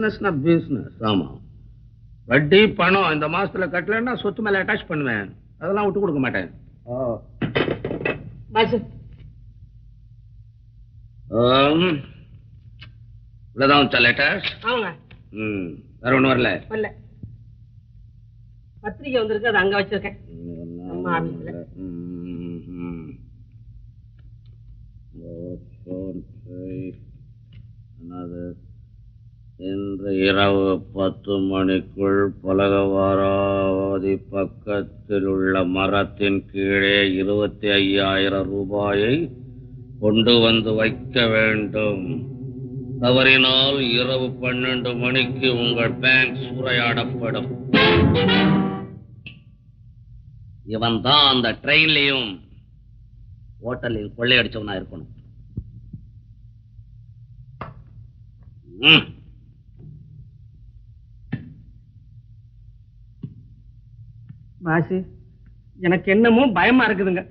பிசினஸ்னா business ஆமா வட்டி பணம் இந்த மாசத்துல கட்டலன்னா சொத்து மேல அட்டாச் பண்ணுவேன் அதெல்லாம் விட்டு கொடுக்க மாட்டேன். இவ்வளவுதான் வச்சா லேட்டர் ஆமாங்க ம் வேற ஒண்ணும் வரல வரல பத்திரிக்கை வந்திருக்கு அதை அங்க வச்சிருக்கேன் அம்மா ஆபீஸ்ல. ம், இன்று இரவு பத்து மணிக்குள் பலகவாராவதி பக்கத்தில் உள்ள மரத்தின் கீழே இருபத்தி ஐயாயிரம் ரூபாயை கொண்டு வந்து வைக்க வேண்டும். தவறினால் இரவு பன்னெண்டு மணிக்கு உங்கள் பேங்க் சூறையாடப்படும் இவன் தான் அந்த ட்ரெயின்லையும் ஹோட்டலில் கொள்ளையடிச்சவனா இருக்கணும். ம். பாஸ் எனக்கு என்னமோ பயமா இருக்குதுங்க.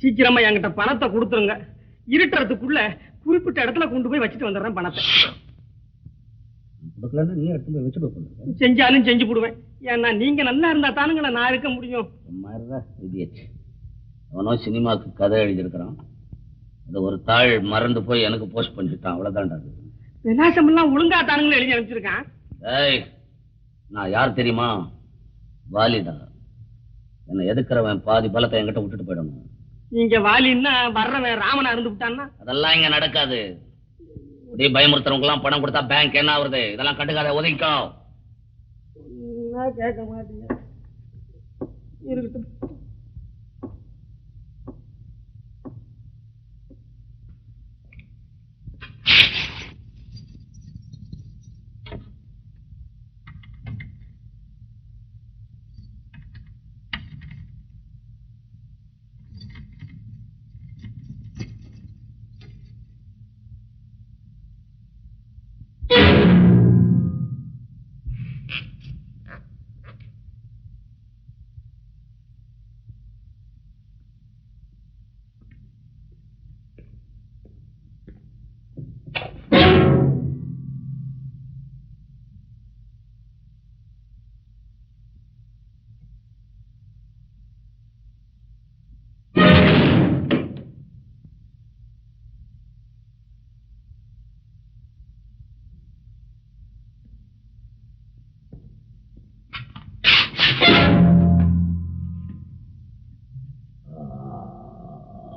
சீக்கிரமா என்கிட்ட பணத்தை கொடுத்துருங்க. இருட்டுறதுக்குள்ள குறிப்பிட்ட இடத்துல கொண்டு போய் வச்சுட்டு வந்துடுறேன் பணத்தை. நீ எடுத்து போய் வச்சுட்டு செஞ்சாலும் செஞ்சு போடுவேன். ஏன்னா நீங்க நல்லா இருந்தா தானுங்களே நான் இருக்க முடியும். மாதிரிதான் இடியட் அவனோ சினிமாக்கு கதை எழுதியிருக்கிறான். அது ஒரு தாள் மறந்து போய் எனக்கு போஸ்ட் பண்ணிட்டான். அவ்வளவுதான்டா அது. விலாசம் எல்லாம் ஒழுங்கா தானுங்களே எழுதி அனுப்பிச்சிருக்கான். ஏய் நான் யார் தெரியுமா? வாலிடா என்னை எதுக்குறவன் பாதி பலத்தை என்கிட்ட விட்டுட்டு போயிடணும்? நீங்க வாலின்னா வர்றவன் ராமனா இருந்து விட்டான்னா? அதெல்லாம் இங்க நடக்காது. இப்படி பயமுறுத்துறவங்க எல்லாம் பணம் கொடுத்தா பேங்க் என்ன ஆகுறது? இதெல்லாம் கண்டுக்காத ஒதுங்கிக்கோ. நான் கேட்க மாட்டீங்க? இருக்கட்டும்.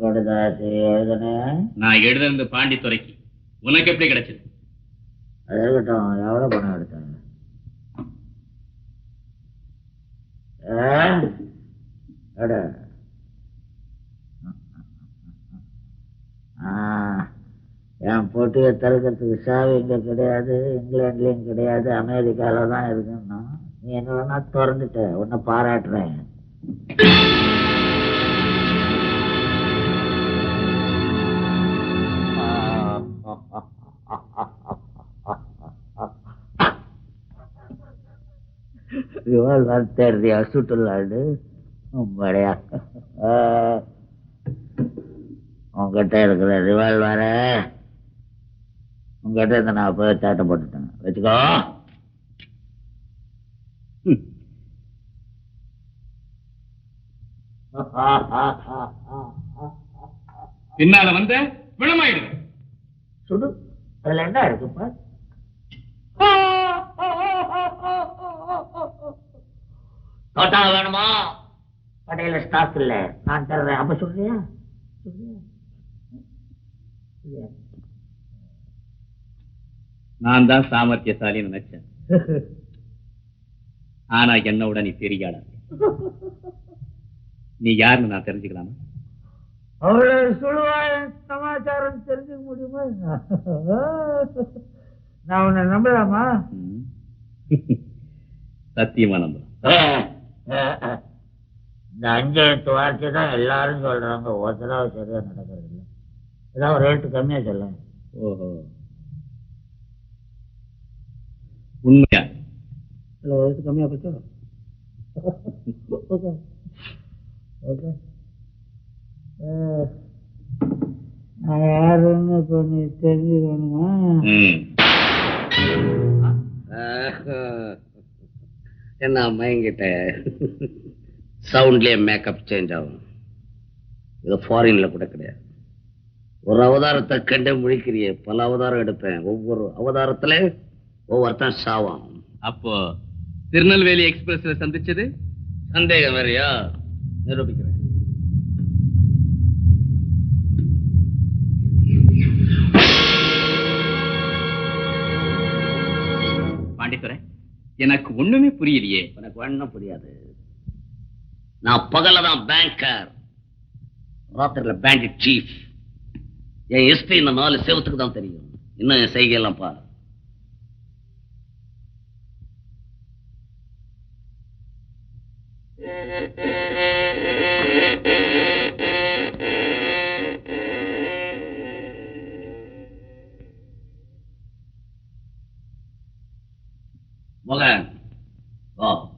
கடுதாசி எழுதுனேன் நான் எழுதுனது பாண்டித்துறைக்கு. உனக்கு எப்படி கிடைச்சது? அது இருக்கட்டும் எவ்வளோ பணம் எடுத்தாங்க என் போட்டியை திறக்கிறதுக்கு சாவி இங்க கிடையாது இங்கிலாந்துலயும் கிடையாது அமெரிக்கால தான் இருக்குன்னா. நீ என்ன வேணா திறந்துட்ட உன்னை பாராட்டுறேன். ரிவால்வர் தேடுறியா சுட்டுலாடு உம்படையா உங்ககிட்ட இருக்கிற ரிவால்வர உங்ககிட்ட இருந்து நான் போய் சாட்டை போட்டுட்டேன். வச்சுக்கோ. பின்னால வந்த விளமாயிடு சுடு. அதுல என்ன இருக்குப்பா? தோட்டா வேணுமா? கடையில ஸ்டாக் இல்ல. நான் தர்றேன் அப்ப சொல்றியா? நான் தான் சாமர்த்தியசாலின்னு நினைச்சேன். ஆனா என்னோட நீ பெரிய ஆளா இருக்க. நீ யாருன்னு நான் தெரிஞ்சுக்கலாமா? அவ்வளவு சொல்லுவா சமாச்சாரம் தெரிஞ்சுக்க முடியுமா? நான் உன்னை நம்பலாமா. சத்தியமா நம்புறேன் இந்த அஞ்சு எழுத்து வார்த்தை தான் எல்லாரும் சொல்றாங்க. ஒருத்தராக சரியா நடக்கிறது இல்லை ஏதாவது ஒரு ரேட்டு கம்மியா சொல்லுங்க. ஓஹோ. உண்மையா? இல்லை ஒரு ரேட்டு கம்மியா போச்சோ? ஓகே. ஓகே. நான் யாருன்னு இப்போ நீ தெரிஞ்சுக்கணுமா என்ன அம்மா மயங்கிட்ட? சவுண்ட்லேயே மேக்கப் சேஞ்ச் ஆகும். இது ஃபாரின்ல கூட கிடையாது. ஒரு அவதாரத்தை கண்டு முழிக்கிறிய பல அவதாரம் எடுப்பேன். ஒவ்வொரு அவதாரத்துல ஒவ்வொருத்தன் சாவான். அப்போ திருநெல்வேலி எக்ஸ்பிரஸ்ல சந்திச்சது? சந்தேகம் வேறையா? நிரூபிக்கிறேன். எனக்கு ஒண்ணுமே புரியலையே. உனக்கு ஒண்ணும் புரியாது. நான் பகல தான் பேங்கர் ராத்திரில பேண்டிட் சீஃப் என் ஹிஸ்டரி இந்த நாலு செவத்துக்கு தான் தெரியும். இன்னும் என் செய்கையெல்லாம் பாரு. மகன் வா ராஜாத்தி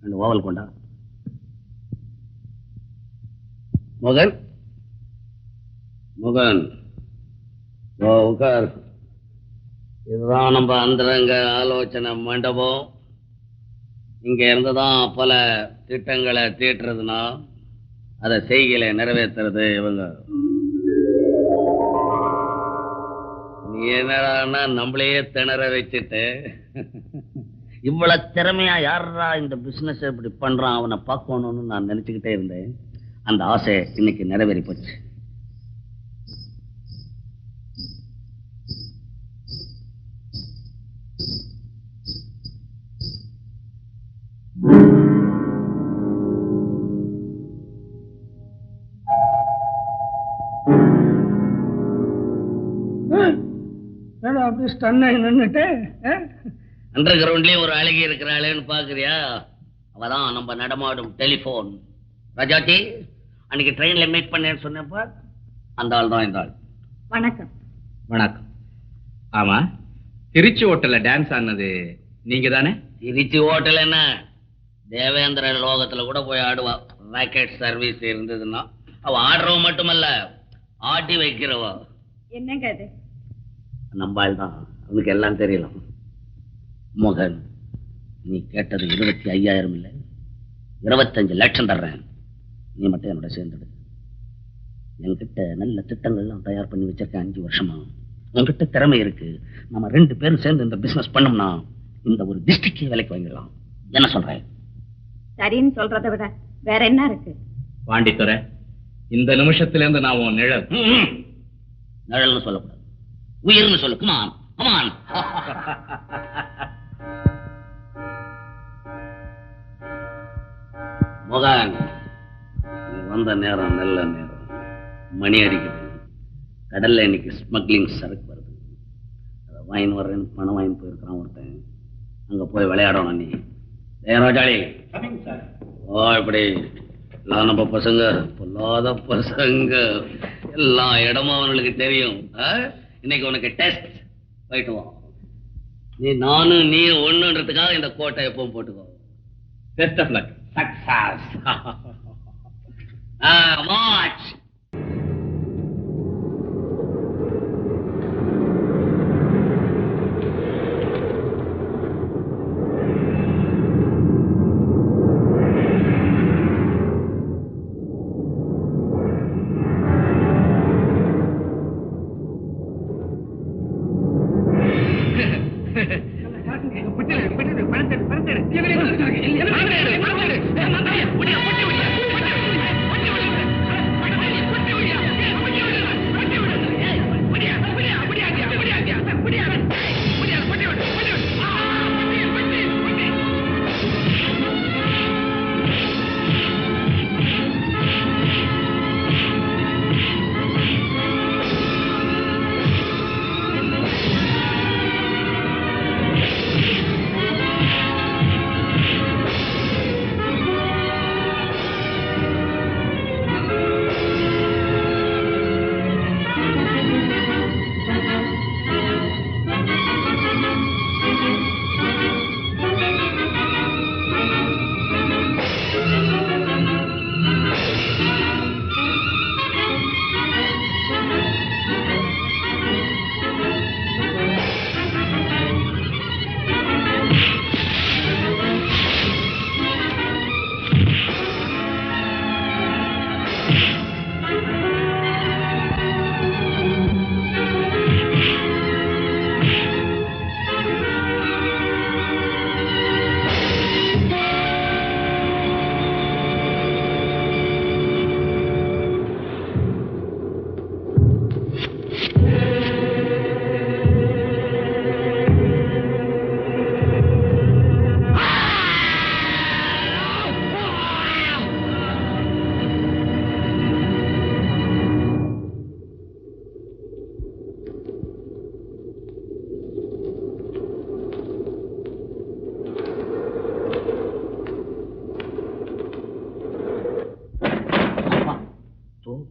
ரெண்டு ஓவல் கொண்டா. மகன்? மகன். ஓ உட்கார். இதுதான் நம்ம அந்தரங்க ஆலோசனை மண்டபம். இங்க இருந்துதான் பல திட்டங்களை தீட்டுறதுனா அதை செய்கையில நிறைவேற்றுறது இவங்க. நீ என்னடான்னா நம்மளையே திணற வச்சுட்டு இவ்வளவு திறமையா யாரா இந்த பிசினஸ் இப்படி பண்றான்? அவனை பார்க்கணும்னு நான் நினைச்சுக்கிட்டே இருந்தேன். அந்த ஆசை இன்னைக்கு நிறைவேறி போச்சு. ஏடா அப்படி ஸ்டன் ஆகி அண்டர் கிரவுண்ட்லயும் ஒரு அழகி இருக்கிறாளேன்னு பாக்குறியா? அவதான் நம்ம நடமாடும் டெலிபோன் ராஜாட்டி அன்னைக்கு ட்ரெயின்ல மீட் பண்ணேன்னு சொன்னப்ப அந்த ஆள் தான் இந்த ஆள். வணக்கம். வணக்கம். ஆமா திருச்சி ஹோட்டல்ல டான்ஸ் ஆனது நீங்க தானே? திருச்சி ஹோட்டல் என்ன? தேவேந்திர லோகத்துல கூட போய் ஆடுவா. ராக்கெட் சர்வீஸ் இருந்ததுன்னா அவ ஆடுறவ மட்டுமல்ல ஆட்டி வைக்கிறவ. என்னங்க இது நம்ம ஆள் தான் அவனுக்கு எல்லாம் தெரியலாம். மோகன் நீ கேட்டது இருபத்தி ஐயாயிரம் இல்லை இருபத்தஞ்சு லட்சம் தர்றேன். நீ மட்டும் என்னோட சேர்ந்துடு. என்கிட்ட நல்ல திட்டங்கள்லாம் தயார் பண்ணி வச்சிருக்கேன் அஞ்சு வருஷமா. உன்கிட்ட திறமை இருக்கு. நம்ம ரெண்டு பேரும் சேர்ந்து இந்த பிசினஸ் பண்ணோம்னா இந்த ஒரு டிஸ்ட்ரிக்ட் வேலைக்கு வாங்கிடலாம். என்ன சொல்றேன் சரின்னு சொல்றதை விட வேற என்ன இருக்கு? பாண்டித்துறை இந்த நிமிஷத்துல இருந்து நான் உன் நிழல். நிழல்னு சொல்லக்கூடாது. உயிர்னு சொல்லு. கமான் கமான் மோகன் வந்த நேரம் நல்ல நேரம். மணி அடிக்குது. கடல்ல இன்னைக்கு ஸ்மக்லிங் சரக்கு வருது. அதை வாங்கின்னு வர்றேன்னு பணம் வாங்கி போயிருக்கிறான் ஒருத்தன். அங்க போய் விளையாடணும் நீ ஏ ரோஜாளி ஓ இப்படி. எல்லாம் நம்ம பசங்க. பொல்லாத பசங்க. எல்லா இடமும் அவனுக்கு தெரியும்? இன்னைக்கு உனக்கு டெஸ்ட் போயிட்டு வா. நீ நானும் நீ ஒண்ணுன்றதுக்காக இந்த கோட்டை எப்பவும் போட்டுக்கோ. Best of luck success. ah, watch!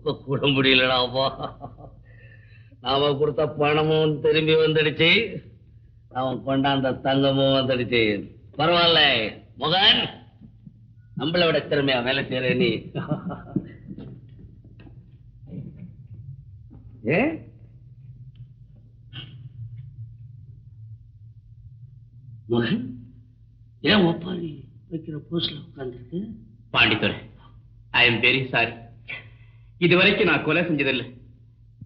March கூட முடியலடாப்பா நாம கொடுத்த பணமும் திரும்பி வந்துடுச்சு. அவன் கொண்டாந்த தங்கமும் வந்துடுச்சு. பரவாயில்ல. மகன் நம்மளை விட திறமையா வேலை செய்யற நீ. ஏ? மகன் ஏன் ஒப்பாரி வைக்கிற போஸ்ட்ல உட்காந்துருக்கு Pandithurai. I am very sorry இதுவரைக்கும் நான் கொலை செஞ்சதில்லை.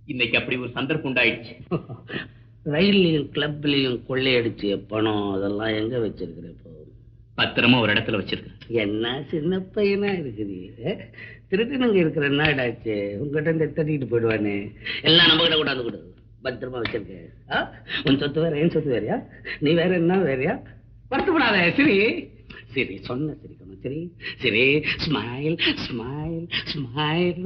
இன்னைக்கு அப்படி ஒரு சந்தர்ப்பம் உண்டாயிடுச்சு. ரயில்லையும் கிளப்லயும் கொள்ளையடிச்ச பணம் அதெல்லாம் எங்க வச்சிருக்கிற இப்போ? பத்திரமா ஒரு இடத்துல வச்சிருக்கேன் என்ன சின்ன பையனா இருக்குது திருட்டுனங்க இருக்கிற நாடாச்சு உங்ககிட்ட இருந்து தட்டிட்டு போயிடுவானே. எல்லாம் நம்ம கிட்ட கூடாது கூடாது பத்திரமா வச்சிருக்க. ஆ? உன் சொத்து வேற என் சொத்து வேறயா? நீ வேற என்ன வேறயா? வருத்தப்படாத சரி. சரி சொன்ன சிரிக்கணும். சரி சரி ஸ்மைல் ஸ்மைல் ஸ்மைல்